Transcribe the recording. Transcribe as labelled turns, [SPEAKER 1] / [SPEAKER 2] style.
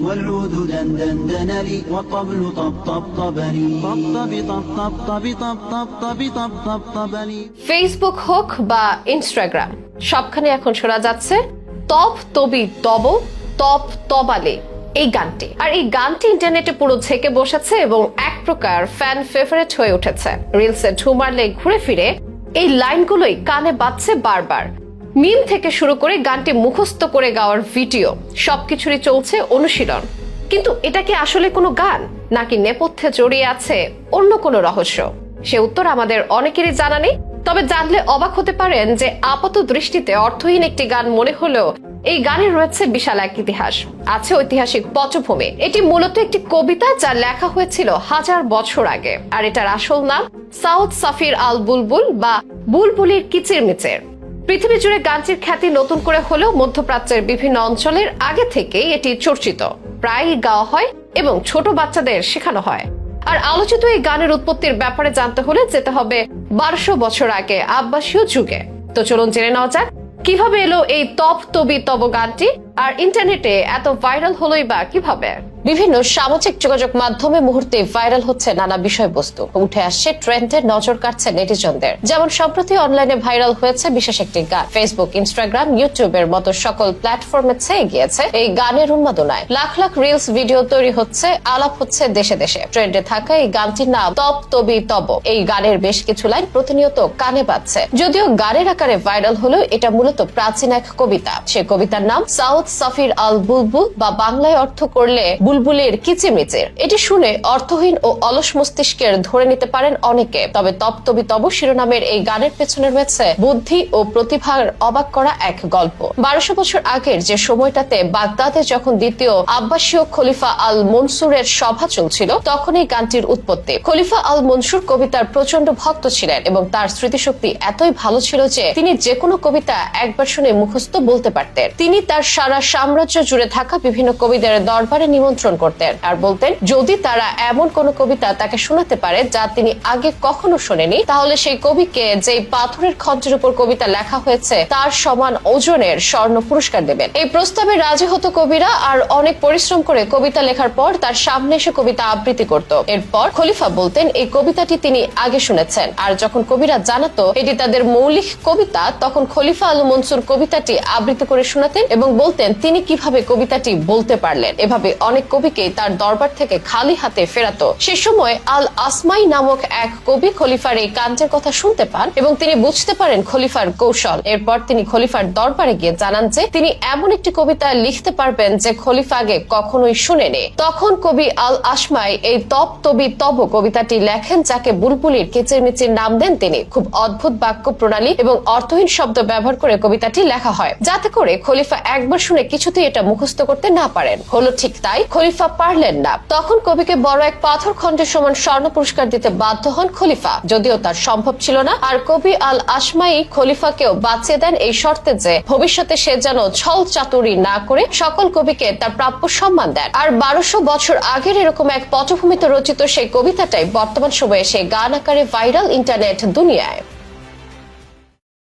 [SPEAKER 1] والعود دندن لي والطبل طبطبطبني طبطب طبطب طبطب طبطب طبطبني
[SPEAKER 2] فيسبوك هوك با انستغرام সবখানে এখন শোনা যাচ্ছে তপ তবি তব তপ তবালে এই গানটি আর এই গানটি ইন্টারনেটে পুরো ঝেঁকে বসেছে এবং এক প্রকার ফ্যান ফেভারেট হয়ে উঠেছে রিলসে ঢুমারলে ঘুরে ফিরে এই লাইনগুলোই কানে বাজছে বারবার মিম থেকে শুরু করে গানটি মুখস্থ করে গাওয়ার ভিডিও, সবকিছুরই চলছে অনুশীলন। কিন্তু এটা কি আসলে কোনো গান, নাকি নেপথ্যে জড়িয়ে আছে অন্য কোনো রহস্য? সে উত্তর আমাদের অনেকেরই জানা নেই, তবে জানলে অবাক হতে পারেন যে আপাত দৃষ্টিতে অর্থহীন একটি গান মনে হলেও এই গানে রয়েছে বিশাল এক ইতিহাস। আছে ঐতিহাসিক পটভূমি। এটি মূলত একটি কবিতা যা লেখা হয়েছিল হাজার বছর আগে। আর এটার আসল নাম সাউথ সাফির আল বুলবুল বা বুলবুলির কিচির মিচির পৃথিবী জুড়ে গানটির খ্যাতি নতুন করে হলেও মধ্যপ্রাচ্যের বিভিন্ন অঞ্চলের আগে থেকেই এটি চর্চিত। প্রায়ই গাওয়া হয় এবং ছোট বাচ্চাদের শেখানো হয়। আর আলোচিত এই গানের উৎপত্তির ব্যাপারে জানতে হলে যেতে হবে বারোশো বছর আগে আব্বাসীয় যুগে। তো চলুন জেনে নেওয়া যাক, কীভাবে এলো এই তপ তবি তব গানটি আর ইন্টারনেটে এত ভাইরাল হলোই বা কীভাবে? বিভিন্ন সামাজিক যোগাযোগ মাধ্যমে মুহূর্তে ভাইরাল হচ্ছে নানা বিষয়বস্তু। উঠে আসছে ট্রেন্ডের নজর কাটছে নেটিজনদের। যেমন সম্প্রতি অনলাইনে ভাইরাল হয়েছে বিশেষ একটি গান। ফেসবুক ইনস্টাগ্রাম ইউটিউবের মতো সকল প্ল্যাটফর্মে ছেয়ে গিয়েছে এই গানের উন্মাদনায়। লাখ লাখ রিলস ভিডিও তৈরি হচ্ছে, আলাপ হচ্ছে দেশে দেশে। ট্রেন্ডে থাকা এই গানটির নাম তপ তবি তব। এই গানের বেশ কিছু লাইন প্রতিনিয়ত কানে বাজছে। যদিও গানের আকারে ভাইরাল হলেও এটা মূলত প্রাচীন এক কবিতা। সে কবিতার নাম সাউথ সাফির আল বুলবুল বা বাংলায় অর্থ করলে বুলবুলের কিচিমিচির এটি শুনে অর্থহীন ও অলস মস্তিষ্কের ধরে নিতে পারেন অনেকে। তবে তপ্তবি তব শিরোনামের এই গানের পেছনে রয়েছে বুদ্ধি ও প্রতিভার অবাক করা এক গল্প। বারোশো বছর আগের যে সময়টাতে বাগদাদে যখন দ্বিতীয় আব্বাসীয় খলিফা আল মনসুরের সভা চলছিল, তখন এই গানটির উৎপত্তি। খলিফা আল মনসুর কবিতার প্রচণ্ড ভক্ত ছিলেন এবং তার স্মৃতিশক্তি এতই ভালো ছিল যে তিনি যে কোনো কবিতা একবার শুনে মুখস্থ বলতে পারতেন। তিনি তার সারা সাম্রাজ্য জুড়ে থাকা বিভিন্ন কবিদের দরবারে নিমন্ত্রণ করতেন আর বলতেন, যদি তারা এমন কোন কবিতা তাকে শোনাতে পারে যা তিনি আগে কখনো শোনেনি, তাহলে সেই কবিকে যে পাথরের খন্ডের উপর কবিতা লেখা হয়েছে, তার সমান ওজনের স্বর্ণ পুরস্কার দেবেন। এই প্রস্তাবে রাজি হতো কবিরা আর অনেক পরিশ্রম করে কবিতা লেখার পর তার সামনে এসে কবিতা আবৃত্তি করত। এরপর খলিফা বলতেন, এই কবিতাটি তিনি আগে শুনেছেন। আর যখন কবিরা জানাতো এটি তাদের মৌলিক কবিতা, তখন খলিফা আল মনসুর কবিতাটি আবৃত্তি করে শোনাতেন এবং বলতেন তিনি কীভাবে কবিতাটি বলতে পারলেন। এভাবে অনেক কবিকে তার দরবার থেকে খালি হাতে ফেরাতো। সে সময় আল আসমাই নামক এক কবি খলিফার এই কাণ্ডের কথা শুনতে পান এবং তিনি বুঝতে পারেন খলিফার কৌশল। এরপর তিনি খলিফার দরবারে গিয়ে জানান যে তিনি এমন একটি কবিতা লিখতে পারবেন যে খলিফা আগে কখনোই শুনেনি। তখন কবি আল আসমাই এই তপ তবি তব কবিতাটি লেখেন যাকে বুলবুলির কিচিরমিচির নাম দেন তিনি। খুব অদ্ভুত বাক্য প্রণালী এবং অর্থহীন শব্দ ব্যবহার করে কবিতাটি লেখা হয়। যাতে করে খলিফা একবার শুনে কিছুতেই এটা মুখস্থ করতে না পারেন। হলো ঠিক তাই খলিফা পারলেন না। তখন কবিকে বড় এক পাথর খণ্ডের সমান স্বর্ণ পুরস্কার দিতে বাধ্য হন খলিফা। যদিও তার সম্ভব ছিল না, আর কবি আল আসমাই খলিফাকেও বাঁচিয়ে দেন এই শর্তে যে, ভবিষ্যতে সে যেন ছল চাতুরি না করে সকল কবিকে তার প্রাপ্য সম্মান দেন। আর বারোশো বছর আগের এরকম এক পটভূমিতে রচিত সেই কবিতাটাই বর্তমান সময়ে সে গান আকারে ভাইরাল ইন্টারনেট দুনিয়ায়।